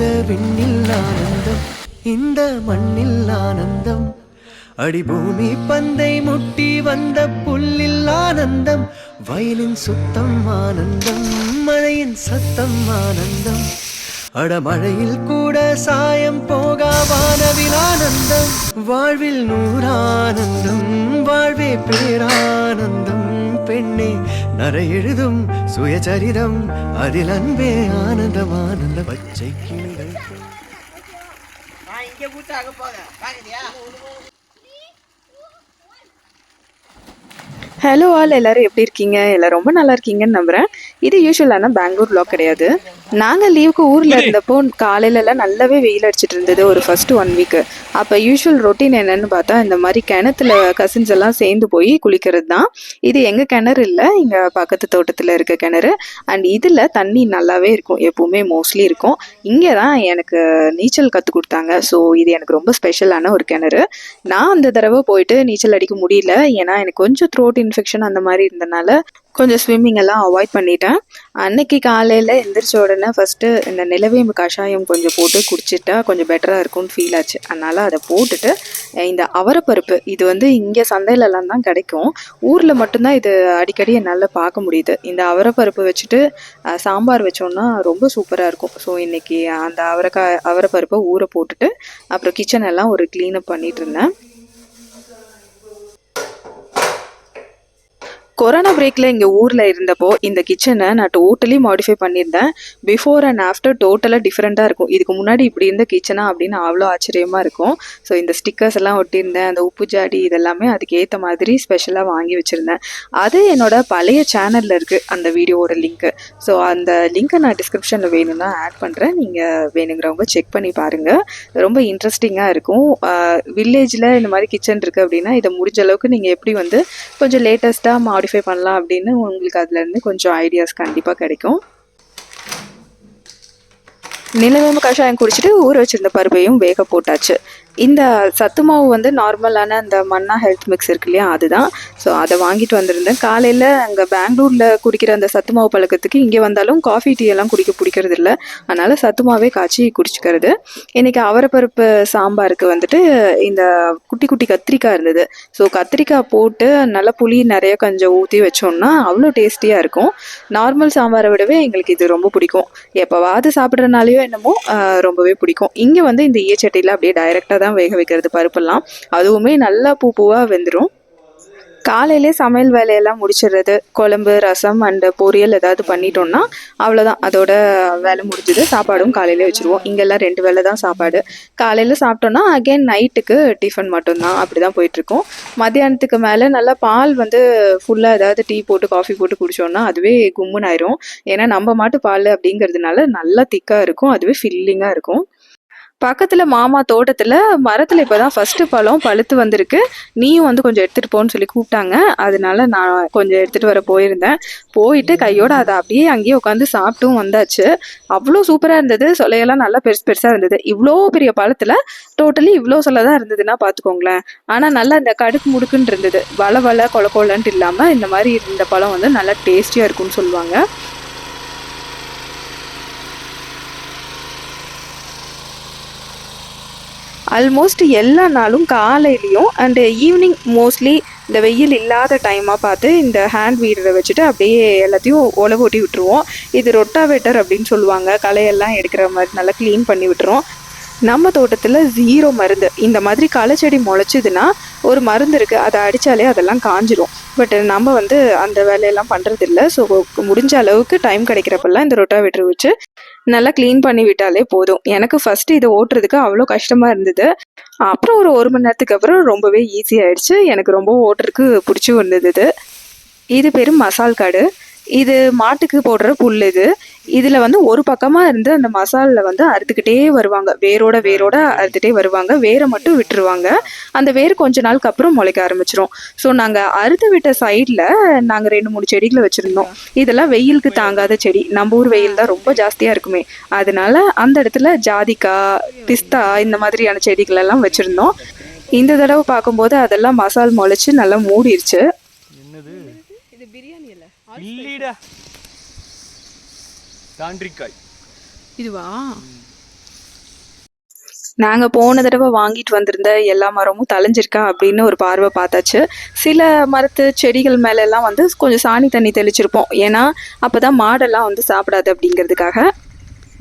இந்த விண்ணில் ஆனந்தம் இந்த மண்ணில் ஆனந்தம். அடிபூமி பந்தை முட்டி வந்த புல்லில் ஆனந்தம் வயலின் சுத்தம் ஆனந்தம் மழையின் சத்தம் ஆனந்தம். அடமழையில் கூட சாயம் போகாவானவில் ஆனந்தம் வாழ்வில் நூறானந்தம் வாழ்வே பேரானந்தம். பெண்ணே நரை எழுதும் சுயசரிதம் அதில் அன்பே ஆனந்தம் ஆனந்த பச்சை கிளிகள். ஹலோ ஆல் எல்லாரும் எப்படி இருக்கீங்க? எல்லாம் ரொம்ப நல்லா இருக்கீங்கன்னு நம்புறேன். இது யூஸ்வலான பெங்களூர் vlog கிடையாது. நாங்கள் லீவுக்கு ஊரில் இருந்தப்போ காலையிலலாம் நல்லாவே வெயில் அடிச்சிட்டு இருந்தது ஒரு ஃபர்ஸ்ட் ஒன் வீக்கு அப்போ யூஷுவல் ரொட்டீன் என்னன்னு பார்த்தா இந்த மாதிரி கிணத்துல கசின்ஸ் எல்லாம் சேர்ந்து போய் குளிக்கிறது தான் இது எங்கள் கிணறு இல்லை இங்கே பக்கத்து தோட்டத்தில் இருக்க கிணறு. அண்ட் இதில் தண்ணி நல்லாவே இருக்கும் எப்பவுமே மோஸ்ட்லி இருக்கும். இங்கே தான் எனக்கு நீச்சல் கற்றுக் கொடுத்தாங்க. ஸோ இது எனக்கு ரொம்ப ஸ்பெஷலான ஒரு கிணறு. நான் அந்த தடவை போயிட்டு நீச்சல் அடிக்க முடியல. ஏன்னா எனக்கு கொஞ்சம் த்ரோட் இன்ஃபெக்ஷன் அந்த மாதிரி இருந்தனால கொஞ்சம் ஸ்விம்மிங் எல்லாம் அவாய்ட் பண்ணிட்டேன். அன்னைக்கு காலையில் எந்திரிச்ச உடனே ஃபஸ்ட்டு இந்த நிலவேம்பு கஷாயம் கொஞ்சம் போட்டு குடிச்சிட்டா கொஞ்சம் பெட்டராக இருக்கும்னு ஃபீல் ஆச்சு. அதனால் அதை போட்டுட்டு இந்த அவரப்பருப்பு இது வந்து இங்கே சந்தையிலலாம் தான் கிடைக்கும். ஊரில் மட்டும்தான் இது அடிக்கடி என்னால் பார்க்க முடியுது. இந்த அவரப்பருப்பு வச்சுட்டு சாம்பார் வச்சோன்னா ரொம்ப சூப்பராக இருக்கும். ஸோ இன்னைக்கு அந்த அவரைக்காய் அவரைப்பருப்பை ஊற போட்டுட்டு அப்புறம் கிச்சன் எல்லாம் ஒரு க்ளீனப் பண்ணிட்டு இருந்தேன். கொரோனா பிரேக்கில் இங்கே ஊரில் இருந்தப்போ இந்த கிச்சனை நான் டோட்டலி மாடிஃபை பண்ணியிருந்தேன். பிஃபோர் அண்ட் ஆஃப்டர் டோட்டலாக டிஃப்ரெண்ட்டாக இருக்கும். இதுக்கு முன்னாடி இப்படி இருந்த கிச்சனா அப்படின்னு அவ்வளோ ஆச்சரியமாக இருக்கும். ஸோ இந்த ஸ்டிக்கர்ஸ் எல்லாம் ஒட்டியிருந்தேன். அந்த உப்பு ஜாடி இதெல்லாமே அதுக்கு ஏற்ற மாதிரி ஸ்பெஷலாக வாங்கி வச்சுருந்தேன். அது என்னோட பழைய சேனலில் இருக்குது அந்த வீடியோவோட லிங்க்கு ஸோ அந்த லிங்க்கை நான் டிஸ்கிரிப்ஷனில் வேணும்னா ஆட் பண்ணுறேன் நீங்கள் வேணுங்கிறவங்க செக் பண்ணி பாருங்கள் ரொம்ப இன்ட்ரெஸ்டிங்காக இருக்கும். வில்லேஜில் இந்த மாதிரி கிச்சன் இருக்குது அப்படின்னா இதை முடிஞ்ச அளவுக்கு நீங்கள் எப்படி வந்து கொஞ்சம் லேட்டஸ்ட்டாக மாடி மாடிஃபை பண்ணலாம் அப்படின்னு உங்களுக்கு அதுலேருந்து கொஞ்சம் ஐடியாஸ் கண்டிப்பாக கிடைக்கும். நிலவேம்பு கஷாயம் குடிச்சிட்டு ஊற வச்சிருந்த பருப்பையும் வேக போட்டாச்சு. இந்த சத்து மாவு வந்து நார்மலான அந்த மன்னா ஹெல்த் மிக்ஸ் இருக்கு இல்லையா அதுதான். ஸோ அதை வாங்கிட்டு வந்திருந்தேன். காலையில் அங்கே பெங்களூரில் குடிக்கிற அந்த சத்து மாவு பழக்கத்துக்கு இங்கே வந்தாலும் காஃபி டீ எல்லாம் குடிக்க பிடிக்கிறது இல்லை. அதனால் சத்து மாவே காய்ச்சி குடிச்சிக்கிறது. இன்றைக்கி அவரப்பருப்பு சாம்பாருக்கு வந்துட்டு இந்த குட்டி குட்டி கத்திரிக்காய் இருந்தது. ஸோ கத்திரிக்காய் போட்டு நல்லா புளி நிறைய கொஞ்சம் ஊற்றி வச்சோம்னா அவ்வளோ டேஸ்டியாக இருக்கும். நார்மல் சாம்பாரை விடவே எங்களுக்கு இது ரொம்ப பிடிக்கும். எப்போவாது சாப்பிட்றனாலையோ என்னமோ ரொம்பவே பிடிக்கும். இங்கே வந்து இந்த ஈயச்சட்டியில் அப்படியே டைரெக்டாக தான் வேக வைக்கிறது பருப்பெல்லாம். அதுவுமே நல்லா பூ பூவாக வெந்துடும் காலையிலே சமையல் வேலையெல்லாம் முடிச்சிடுறது குழம்பு ரசம் அண்ட் பொரியல் ஏதாவது பண்ணிட்டோம்னா அவ்வளோதான் அதோட வேலை முடிஞ்சது. சாப்பாடும் காலையிலே வச்சுருவோம். இங்கெல்லாம் ரெண்டு வேலை தான் சாப்பாடு. காலையில் சாப்பிட்டோன்னா அகைன் நைட்டுக்கு டிஃபன் மட்டும்தான். அப்படி தான் போயிட்டுருக்கோம். மத்தியானத்துக்கு மேலே நல்லா பால் வந்து ஃபுல்லாக ஏதாவது டீ போட்டு காஃபி போட்டு குடித்தோன்னா அதுவே கும்முன்னு ஆயிரும் ஏன்னா நம்ம மாட்டு பால் அப்படிங்கிறதுனால நல்லா திக்காக இருக்கும். அதுவே ஃபில்லிங்காக இருக்கும். பக்கத்தில் மாமா தோட்டத்தில் மரத்தில் இப்போ தான் ஃபஸ்ட்டு பழம் பழுத்து வந்திருக்கு. நீயும் வந்து கொஞ்சம் எடுத்துகிட்டு போன்னு சொல்லி கூப்பிட்டாங்க. அதனால நான் கொஞ்சம் எடுத்துகிட்டு வர போயிருந்தேன். போயிட்டு கையோட அதை அப்படியே அங்கேயே உட்காந்து சாப்பிட்டும் வந்தாச்சு. அவ்வளோ சூப்பராக இருந்தது. சொலையெல்லாம் நல்லா பெருசு பெருசாக இருந்தது. இவ்வளோ பெரிய பழத்தில் டோட்டலி இவ்வளோ சொல்ல தான் இருந்ததுன்னா பார்த்துக்கோங்களேன் ஆனால் நல்லா இந்த கடுக்கு முடுக்குன்னு இருந்தது. வள வள கொல கொலன்ட்டு இல்லாமல் இந்த மாதிரி இந்த பழம் வந்து நல்லா டேஸ்டியாக இருக்கும்னு சொல்லுவாங்க. ஆல்மோஸ்ட் எல்லா நாளும் காலையிலையும் அண்டு ஈவினிங் மோஸ்ட்லி இந்த வெயில் இல்லாத டைமாக பார்த்து இந்த ஹேண்ட் வீடரை வச்சுட்டு அப்படியே எல்லாத்தையும் உழவு ஓட்டி விட்டுருவோம். இது ரொட்டாவேட்டர் அப்படின்னு சொல்லுவாங்க. களையெல்லாம் எடுக்கிற மாதிரி நல்லா க்ளீன் பண்ணி விட்டுரும் நம்ம தோட்டத்தில் ஜீரோ மருந்து. இந்த மாதிரி களை செடி முளைச்சிதுன்னா ஒரு மருந்து இருக்குது அதை அடித்தாலே அதெல்லாம் காஞ்சிரும். பட் நம்ம வந்து அந்த வேலையெல்லாம் பண்ணுறதில்ல ஸோ முடிஞ்ச அளவுக்கு டைம் கிடைக்கிறப்பெல்லாம் இந்த ரொட்டாவேட்டர் வச்சு நல்லா க்ளீன் பண்ணி விட்டாலே போதும். எனக்கு ஃபஸ்ட்டு இதை ஓட்டுறதுக்கு அவ்வளோ கஷ்டமாக இருந்தது. அப்புறம் ஒரு ஒரு மணி நேரத்துக்கு அப்புறம் ரொம்பவே ஈஸி ஆயிடுச்சு. எனக்கு ரொம்ப ஓட்டுறதுக்கு பிடிச்சி வந்தது இது. இது பேர் மசால் காடு. இது மாட்டுக்கு போடுற புல் இது. இதில் வந்து ஒரு பக்கமாக இருந்து அந்த மசாலில் வந்து அறுத்துக்கிட்டே வருவாங்க. வேரோட வேரோட அறுத்துட்டே வருவாங்க. வேரை மட்டும் விட்டுருவாங்க. அந்த வேர் கொஞ்ச நாளுக்கு அப்புறம் முளைக்க ஆரம்பிச்சிரும். ஸோ நாங்கள் அறுத்து விட்ட சைடில் நாங்கள் ரெண்டு மூணு செடிகளை வச்சுருந்தோம். இதெல்லாம் வெயிலுக்கு தாங்காத செடி. நம்ம ஊர் வெயில் தான் ரொம்ப ஜாஸ்தியாக இருக்குமே. அதனால அந்த இடத்துல ஜாதிக்காய் பிஸ்தா இந்த மாதிரியான செடிகள் எல்லாம் வச்சுருந்தோம். இந்த தடவை பார்க்கும்போது அதெல்லாம் மசால் முளைச்சு நல்லா மூடிருச்சு. என்னது? இல்லடா தாண்டிக்காய். இதுவா? நாங்கள் போன தடவை வாங்கிட்டு வந்திருந்த எல்லா மரமும் தழைஞ்சிருக்கா அப்படின்னு ஒரு பார்வை பார்த்தாச்சு. சில மரத்து செடிகள் மேல எல்லாம் வந்து கொஞ்சம் சாணி தண்ணி தெளிச்சிருப்போம். ஏன்னா அப்போ தான் மாடெல்லாம் வந்து சாப்பிடாது அப்படிங்கிறதுக்காக.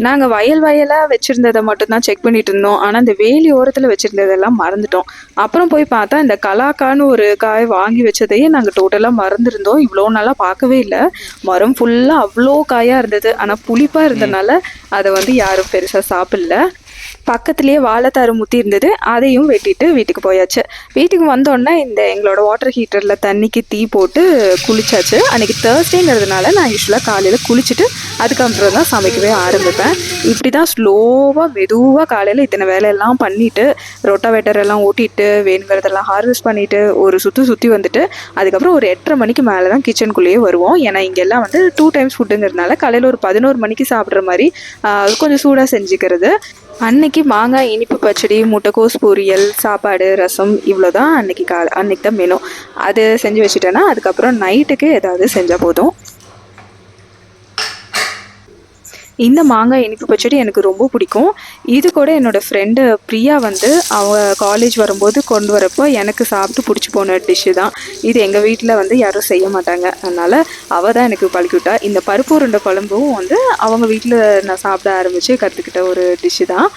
நாங்கள் வயல் வயலாக வச்சுருந்ததை மட்டும்தான் செக் பண்ணிட்டு இருந்தோம். ஆனால் இந்த வேலி ஓரத்தில் வச்சுருந்ததெல்லாம் மறந்துட்டோம். அப்புறம் போய் பார்த்தா இந்த கலாக்கான்னு ஒரு காய் வாங்கி வச்சதையே நாங்கள் டோட்டலாக மறந்துருந்தோம். இவ்வளோ நாளாக பார்க்கவே இல்லை. மரம் ஃபுல்லாக அவ்வளோ காயாக இருந்தது. ஆனால் புளிப்பாக இருந்தனால அதை வந்து யாரும் பெருசாக சாப்பிடல. பக்கத்துலேயே வாழைத்தாறு முத்தி இருந்தது. அதையும் வெட்டிட்டு வீட்டுக்கு போயாச்சு. வீட்டுக்கு வந்தோடனே இந்த எங்களோட வாட்டர் ஹீட்டரில் தண்ணிக்கு தீ போட்டு குளிச்சாச்சு. அன்றைக்கி தேர்ஸ்டேங்கிறதுனால நான் யூஸ்வலாக காலையில் குளிச்சுட்டு அதுக்கப்புறம் தான் சமைக்கவே ஆரம்பிப்பேன். இப்படி தான் ஸ்லோவாக மெதுவாக காலையில் இத்தனை வேலையெல்லாம் பண்ணிவிட்டு ரொட்டாவேட்டர் எல்லாம் ஓட்டிட்டு வேணுங்கிறதெல்லாம் ஹார்வெஸ்ட் பண்ணிவிட்டு ஒரு சுற்றி சுற்றி வந்துட்டு அதுக்கப்புறம் ஒரு எட்டரை மணிக்கு மேலே தான் கிச்சனுக்குள்ளேயே வருவோம். ஏன்னா இங்கெல்லாம் வந்து டூ டைம்ஸ் ஃபுட்டுங்கிறதுனால காலையில் ஒரு பதினோரு மணிக்கு சாப்பிட்ற மாதிரி கொஞ்சம் சூடாக செஞ்சுக்கிறது. அன்னைக்கு மாங்காய் இனிப்பு பச்சடி முட்டைக்கோஸ் பொரியல் சாப்பாடு ரசம் இவ்வளோ தான் அன்னைக்கு கா அன்னைக்கு தான் மெனு அது செஞ்சு வச்சுட்டேன்னா அதுக்கப்புறம் நைட்டுக்கு ஏதாவது செஞ்சால் போதும். இந்த மாங்காய் இனிப்பு பச்சடி எனக்கு ரொம்ப பிடிக்கும். இது கூட என்னோடய ஃப்ரெண்டு பிரியா வந்து அவ காலேஜ் வரும்போது கொண்டு வரப்போ எனக்கு சாப்பிட்டு பிடிச்சி போன டிஷ்ஷு தான். இது எங்கள் வீட்டில் வந்து யாரும் செய்ய மாட்டாங்க. அதனால் அவள் தான் எனக்கு பழக்கிவிட்டா இந்த பருப்பு உருண்டை குழம்பும் வந்து அவங்க வீட்டில் நான் சாப்பிட ஆரம்பித்து கற்றுக்கிட்ட ஒரு டிஷ்ஷு தான்.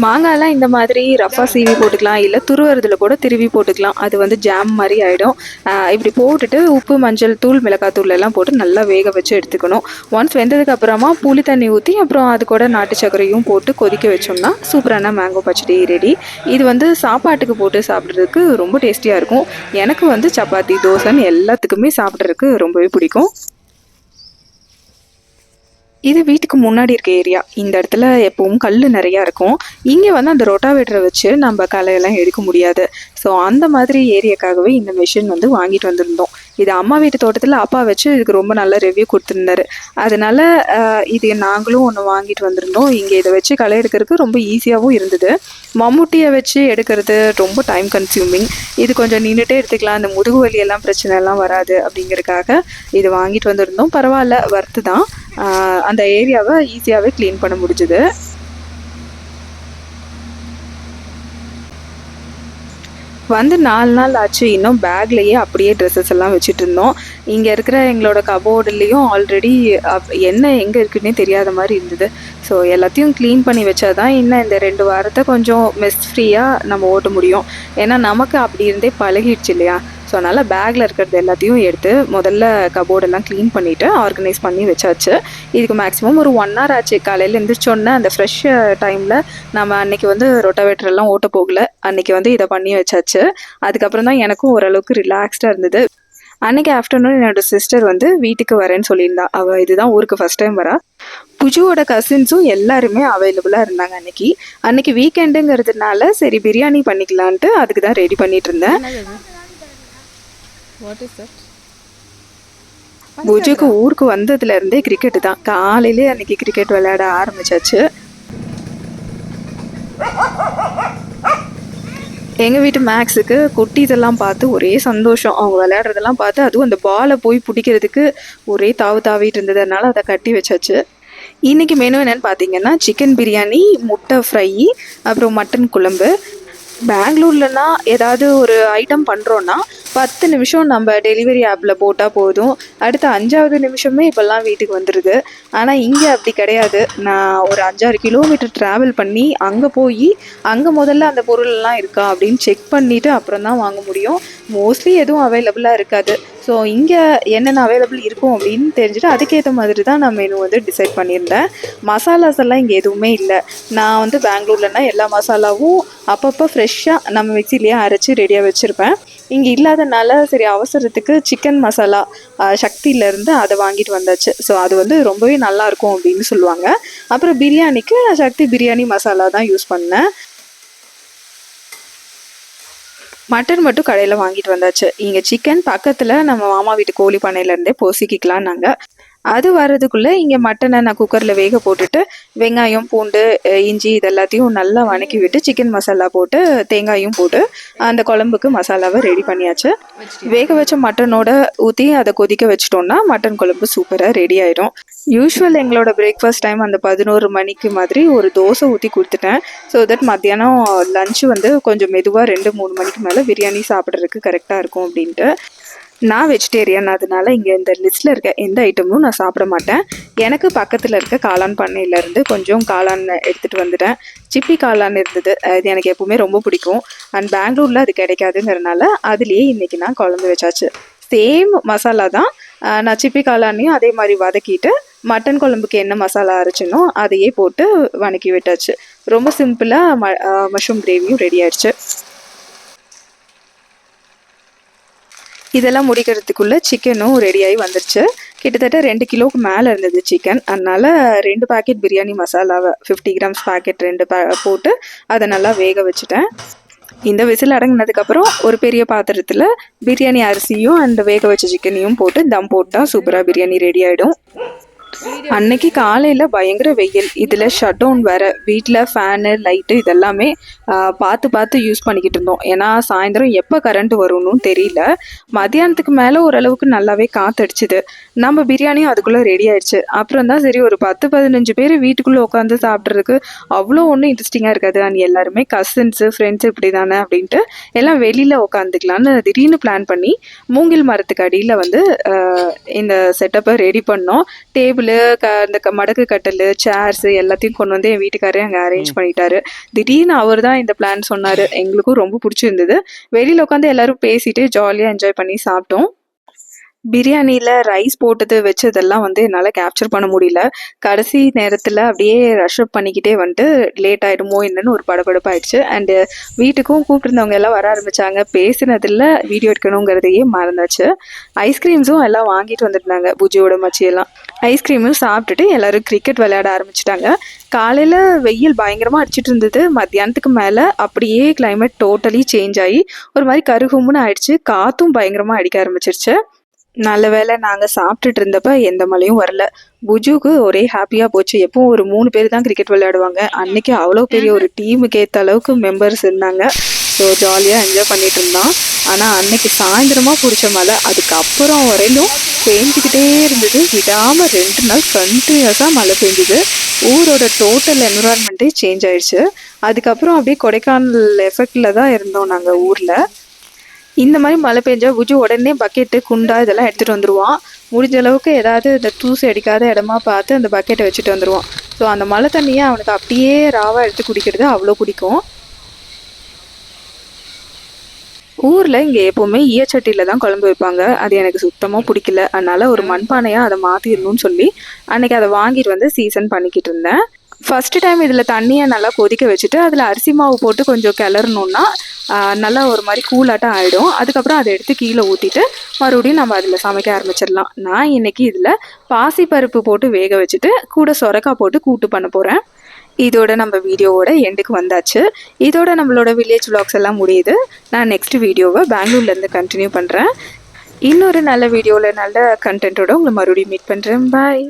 மாங்காய்லாம் இந்த மாதிரி ரஃபாக சீவி போட்டுக்கலாம் இல்லை துருவறதுல கூட திருவி போட்டுக்கலாம். அது வந்து ஜாம் மாதிரி ஆகிடும் இப்படி போட்டுட்டு உப்பு மஞ்சள் தூள் மிளகாய் தூள் எல்லாம் போட்டு நல்லா வேக வச்சு எடுத்துக்கணும். ஒன்ஸ் வெந்ததுக்கு அப்புறமா புளி தண்ணி ஊற்றி அப்புறம் அது கூட நாட்டு சர்க்கரையும் போட்டு கொதிக்க வச்சோம்னா சூப்பரான மேங்கோ பச்சடி ரெடி இது வந்து சாப்பாட்டுக்கு போட்டு சாப்பிட்றதுக்கு ரொம்ப டேஸ்டியாக இருக்கும். எனக்கு வந்து சப்பாத்தி தோசைன்னு எல்லாத்துக்குமே சாப்பிட்றதுக்கு ரொம்பவே பிடிக்கும். இது வீட்டுக்கு முன்னாடி இருக்க ஏரியா இந்த இடத்துல எப்பவும் கல் நிறையா இருக்கும். இங்கே வந்து அந்த ரொட்டாவேட்டரை வச்சு நம்ம களையெல்லாம் எடுக்க முடியாது. ஸோ அந்த மாதிரி ஏரியாக்காகவே இந்த மிஷின் வந்து வாங்கிட்டு வந்திருந்தோம். இது அம்மா வீட்டு தோட்டத்தில் அப்பா வச்சு இதுக்கு ரொம்ப நல்ல ரிவ்யூ கொடுத்துருந்தாரு. அதனால் இது நாங்களும் ஒன்று வாங்கிட்டு வந்திருந்தோம். இங்கே இதை வச்சு களை எடுக்கிறதுக்கு ரொம்ப ஈஸியாகவும் இருந்தது. மம்முட்டியை வச்சு எடுக்கிறது ரொம்ப டைம் கன்சியூமிங் இது கொஞ்சம் நின்றுட்டே எடுத்துக்கலாம். அந்த முதுகு வலியெல்லாம் பிரச்சனைலாம் பிரச்சனை எல்லாம் வராது அப்படிங்கிறதுக்காக இது வாங்கிட்டு வந்திருந்தோம். பரவாயில்ல வர்த்து தான். அந்த ஏரியாவை ஈஸியாகவே க்ளீன் பண்ண முடிஞ்சுது. வந்து நாலு நாள் ஆச்சு. இன்னும் பேக்லேயே அப்படியே ட்ரெஸ்ஸஸ் எல்லாம் வச்சுட்டு இருந்தோம். இங்கே இருக்கிற எங்களோட கபோர்டுலேயும் ஆல்ரெடி என்ன எங்கே இருக்குன்னே தெரியாத மாதிரி இருந்தது. ஸோ எல்லாத்தையும் க்ளீன் பண்ணி வச்சாதான் இன்னும் இந்த ரெண்டு வாரத்தை கொஞ்சம் மெஸ் ஃப்ரீயாக நம்ம ஓட்ட முடியும். ஏன்னா நமக்கு அப்படி இருந்தே பழகிடுச்சு இல்லையா? ஸோ அதனால் பேக்கில் இருக்கிறது எல்லாத்தையும் எடுத்து முதல்ல கபோர்டெல்லாம் க்ளீன் பண்ணிவிட்டு ஆர்கனைஸ் பண்ணி வச்சாச்சு. இதுக்கு மேக்ஸிமம் ஒரு ஒன் ஹவர் ஆச்சு. காலையில் எழுந்திரிச்சோன்னே அந்த ஃப்ரெஷ் டைமில் நம்ம அன்றைக்கி வந்து ரொட்டவேட்டரெல்லாம் ஓட்ட போகல. அன்னைக்கு வந்து இதை பண்ணி வச்சாச்சு. அதுக்கப்புறம் தான் எனக்கும் ஓரளவுக்கு ரிலாக்ஸ்டாக இருந்தது. அன்னைக்கு ஆஃப்டர்நூன் என்னோட சிஸ்டர் வந்து வீட்டுக்கு வரேன்னு சொல்லியிருந்தா. அவள் இதுதான் ஊருக்கு ஃபர்ஸ்ட் டைம் வரா. புஜுவோட கசின்ஸும் எல்லாருமே அவைலபிளாக இருந்தாங்க அன்னைக்கு. அன்னைக்கு வீக்கெண்டுங்கிறதுனால சரி பிரியாணி பண்ணிக்கலான்ட்டு அதுக்கு தான் ரெடி பண்ணிட்டு இருந்தேன். புஜுக்கு ஊருக்கு வந்ததுல இருந்தே கிரிக்கெட் தான். காலையிலே அன்னைக்கு கிரிக்கெட் விளையாட ஆரம்பிச்சாச்சு. எங்க வீட்டு மேக்ஸுக்கு குட்டீஸெல்லாம் பார்த்து ஒரே சந்தோஷம். அவங்க விளையாடுறதெல்லாம் பார்த்து அதுவும் அந்த பாலை போய் பிடிக்கிறதுக்கு ஒரே தாவு தாவிட்டு இருந்ததுனால அதை கட்டி வச்சாச்சு. இன்னைக்கு மெனு என்னன்னு பார்த்தீங்கன்னா சிக்கன் பிரியாணி முட்டை ஃப்ரை அப்புறம் மட்டன் குழம்பு. பெங்களூர்லனா ஏதாவது ஒரு ஐட்டம் பண்ணுறோன்னா பத்து நிமிஷம் நம்ம டெலிவரி ஆப்பில் போட்டால் போதும். அடுத்த அஞ்சாவது நிமிஷமே இப்போல்லாம் வீட்டுக்கு வந்துடுது ஆனால் இங்கே அப்படி கிடையாது. நான் ஒரு அஞ்சாறு கிலோமீட்டர் ட்ராவல் பண்ணி அங்கே போய் அங்கே முதல்ல அந்த பொருளெல்லாம் இருக்கா அப்படின்னு செக் பண்ணிவிட்டு அப்புறம் தான் வாங்க முடியும். மோஸ்ட்லி எதுவும் அவைலபிளாக இருக்காது. ஸோ இங்கே என்னென்ன அவைலபிள் இருக்கும் அப்படின்னு தெரிஞ்சுட்டு அதுக்கேற்ற மாதிரி தான் நான் மெனு வந்து டிசைட் பண்ணியிருந்தேன். மசாலாஸ் எல்லாம் இங்கே எதுவுமே இல்லை. நான் வந்து பெங்களூர்லனா எல்லா மசாலாவும் அப்பப்போ ஃப்ரெஷ்ஷாக நம்ம மிக்சிலேயே அரைச்சி ரெடியாக வச்சுருப்பேன். இங்கே இல்லாதனால சரி அவசரத்துக்கு சிக்கன் மசாலா சக்தியிலேருந்து அதை வாங்கிட்டு வந்தாச்சு. ஸோ அது வந்து ரொம்பவே நல்லா இருக்கும் அப்படின்னு சொல்லுவாங்க. அப்புறம் பிரியாணிக்கு சக்தி பிரியாணி மசாலா தான் யூஸ் பண்ணேன். மட்டன் மட்டும் கடையில் வாங்கிட்டு வந்தாச்சு. இங்கே சிக்கன் பக்கத்தில் நம்ம மாமா வீட்டு கோழி பண்ணையிலேருந்தே பொசிக்கிக்கலாம் நாங்கள் அது வர்றதுக்குள்ளே இங்கே மட்டனை நான் குக்கரில் வேக போட்டுட்டு வெங்காயம் பூண்டு இஞ்சி இது எல்லாத்தையும் நல்லா வணக்கி விட்டு சிக்கன் மசாலா போட்டு தேங்காயும் போட்டு அந்த குழம்புக்கு மசாலாவை ரெடி பண்ணியாச்சு. வேக வச்ச மட்டனோட ஊற்றி அதை கொதிக்க வச்சிட்டோம்னா மட்டன் குழம்பு சூப்பராக ரெடி ஆயிடும். யூஸ்வல் எங்களோட பிரேக்ஃபாஸ்ட் டைம் அந்த பதினோரு மணிக்கு மாதிரி ஒரு தோசை ஊற்றி கொடுத்துட்டேன். ஸோ தட் மத்தியானம் லஞ்சு வந்து கொஞ்சம் மெதுவாக ரெண்டு மூணு மணிக்கு மேலே பிரியாணி சாப்பிட்றதுக்கு கரெக்டாக இருக்கும் அப்படின்ட்டு. நான் வெஜிடேரியன் அதனால இங்கே இந்த லிஸ்ட்டில் இருக்க எந்த ஐட்டமும் நான் சாப்பிட மாட்டேன். எனக்கு பக்கத்தில் இருக்க காளான் பண்ணையிலேருந்து கொஞ்சம் காளான் எடுத்துகிட்டு வந்துட்டேன். சிப்பி காளான் இருந்தது. அது எனக்கு எப்பவுமே ரொம்ப பிடிக்கும். அண்ட் பெங்களூரில் அது கிடைக்காதுங்கிறனால அதுலேயே இன்றைக்கி நான் குழம்பு வச்சாச்சு. சேம் மசாலா தான். நான் சிப்பி காளானையும் அதே மாதிரி வதக்கிட்டு மட்டன் குழம்புக்கு என்ன மசாலா அரைச்சினோ அதையே போட்டு வணக்கி விட்டாச்சு. ரொம்ப சிம்பிளாக ம மஷ்ரூம் கிரேவியும் ரெடி ஆயிடுச்சு. இதெல்லாம் முடிக்கிறதுக்குள்ளே சிக்கனும் ரெடியாகி வந்துருச்சு. கிட்டத்தட்ட ரெண்டு கிலோவுக்கு மேலே இருந்தது சிக்கன் அதனால ரெண்டு பேக்கெட் பிரியாணி மசாலாவை ஃபிஃப்டி கிராம்ஸ் பாக்கெட் ரெண்டு போட்டு அதை நல்லா வேக வச்சுட்டேன். இந்த விசில் அடங்கினதுக்கப்புறம் ஒரு பெரிய பாத்திரத்தில் பிரியாணி அரிசியும் அந்த வேக வச்ச சிக்கனையும் போட்டு தம் போட்டால் சூப்பராக பிரியாணி ரெடி ஆகிடும் அன்னைக்கு காலையில் பயங்கர வெயில். இதில் ஷட் டவுன் வேற. வீட்டில் ஃபேனு லைட்டு இதெல்லாமே பார்த்து பார்த்து யூஸ் பண்ணிக்கிட்டு இருந்தோம். ஏன்னா சாயந்தரம் எப்போ கரண்ட் வரும்னு தெரியல. மதியானத்துக்கு மேலே ஓரளவுக்கு நல்லாவே காத்தடிச்சுது. நம்ம பிரியாணியும் அதுக்குள்ளே ரெடி ஆயிடுச்சு. அப்புறம் தான் சரி ஒரு பத்து பதினஞ்சு பேர் வீட்டுக்குள்ளே உட்காந்து சாப்பிட்றதுக்கு அவ்வளோ ஒன்றும் இன்ட்ரெஸ்டிங்காக இருக்காது. அண்ட் எல்லாருமே கசின்ஸு ஃப்ரெண்ட்ஸ் இப்படி தானே அப்படின்ட்டு எல்லாம் வெளியில் உட்காந்துக்கலான்னு திடீர்னு பிளான் பண்ணி மூங்கில் மரத்துக்கு அடியில் வந்து இந்த செட்டப்பை ரெடி பண்ணோம். டேபிள் க இந்த மடக்கு கட்டல் சேர்ஸ் எல்லாத்தையும் கொண்டு வந்து என் வீட்டுக்காரே அங்கே அரேஞ்ச் பண்ணிட்டாரு. திடீர்னு அவர் தான் இந்த பிளான் சொன்னார். எங்களுக்கும் ரொம்ப பிடிச்சிருந்தது. வெளியில் உட்காந்து எல்லாரும் பேசிட்டு ஜாலியாக என்ஜாய் பண்ணி சாப்பிட்டோம். பிரியாணியில் ரைஸ் போட்டது வச்சதெல்லாம் வந்து என்னால் கேப்சர் பண்ண முடியல. கடைசி நேரத்தில் அப்படியே ரஷ் அப் பண்ணிக்கிட்டே வந்துட்டு லேட் ஆகிடுமோ என்னன்னு ஒரு படபடப்பாயிடுச்சு. அண்டு வீட்டுக்கும் கூப்பிட்டுருந்தவங்க எல்லாம் வர ஆரம்பிச்சாங்க. பேசினதில் வீடியோ எடுக்கணுங்கிறதையே மறந்தாச்சு. ஐஸ்கிரீம்ஸும் எல்லாம் வாங்கிட்டு வந்துருந்தாங்க புஜியோட மச்சியெல்லாம். ஐஸ்கிரீமும் சாப்பிட்டுட்டு எல்லாரும் கிரிக்கெட் விளையாட ஆரம்பிச்சிட்டாங்க. காலையில் வெயில் பயங்கரமாக அடிச்சிட்டு இருந்தது. மத்தியானத்துக்கு மேலே அப்படியே கிளைமேட் டோட்டலி சேஞ்ச் ஆகி ஒரு மாதிரி கருகும்னு ஆயிடுச்சு. காற்றும் பயங்கரமாக அடிக்க ஆரம்பிச்சிருச்சு. நல்ல வேளை நாங்கள் சாப்பிட்டுட்டு இருந்தப்ப எந்த மழையும் வரல. புஜுக்கு ஒரே ஹாப்பியாக போச்சு. எப்பவும் ஒரு மூணு பேர் தான் கிரிக்கெட் விளையாடுவாங்க. அன்னைக்கு அவ்வளோ பெரிய ஒரு டீமுக்கு ஏற்ற அளவுக்கு மெம்பர்ஸ் இருந்தாங்க. ஸோ ஜாலியாக என்ஜாய் பண்ணிட்டு இருந்தான் ஆனால் அன்னைக்கு சாயந்தரமாக பிடிச்ச மழை. அதுக்கப்புறம் வரையிலும் பெஞ்சிக்கிட்டே இருந்தது. விடாமல் ரெண்டு நாள் கண்டினியூஸாக மழை பெஞ்சுது. ஊரோட டோட்டல் என்விரான்மெண்ட்டே சேஞ்ச் ஆயிடுச்சு. அதுக்கப்புறம் அப்படியே கொடைக்கானல் எஃபெக்டில் தான் இருந்தோம் நாங்கள் ஊரில். இந்த மாதிரி மழை பெஞ்சா புஜு உடனே பக்கெட்டு குண்டா இதெல்லாம் எடுத்துகிட்டு வந்துடுவான் முடிஞ்ச அளவுக்கு ஏதாவது இந்த தூசி அடிக்காத இடமா பார்த்து அந்த பக்கெட்டை வச்சுட்டு வந்துடுவான் ஸோ அந்த மழை தண்ணியை அவனுக்கு அப்படியே ராவாக எடுத்து குடிக்கிறது அவ்வளோ பிடிக்கும். ஊரில் இங்கே எப்போவுமே ஈயச்சட்டியில் தான் குழம்பு வைப்பாங்க. அது எனக்கு சுத்தமாக பிடிக்கல. அதனால் ஒரு மண்பானையாக அதை மாற்றிடணும்னு சொல்லி அன்னைக்கு அதை வாங்கிட்டு வந்து சீசன் பண்ணிக்கிட்டு இருந்தேன். ஃபர்ஸ்ட் டைம் இதில் தண்ணியை நல்லா கொதிக்க வச்சுட்டு அதில் அரிசி மாவு போட்டு கொஞ்சம் கிளறணுன்னா நல்லா ஒரு மாதிரி கூலாட்டம் ஆகிடும் அதுக்கப்புறம் அதை எடுத்து கீழே ஊற்றிட்டு மறுபடியும் நம்ம அதில் சமைக்க ஆரம்பிச்சிடலாம். நான் இன்றைக்கி இதில் பாசிப்பருப்பு போட்டு வேக வச்சுட்டு கூட சொரக்காய் போட்டு கூட்டு பண்ண போகிறேன் இதோட நம்ம வீடியோவோட எண்டுக்கு வந்தாச்சு. இதோட நம்மளோட வில்லேஜ் விளாக்ஸ் எல்லாம் முடியுது. நான் நெக்ஸ்ட் வீடியோவை பெங்களூர்லேருந்து கண்டினியூ பண்ணுறேன் இன்னொரு நல்ல வீடியோவில் நல்ல கண்டென்ட்டோட உங்களை மறுபடியும் மீட் பண்ணுறேன் பாய்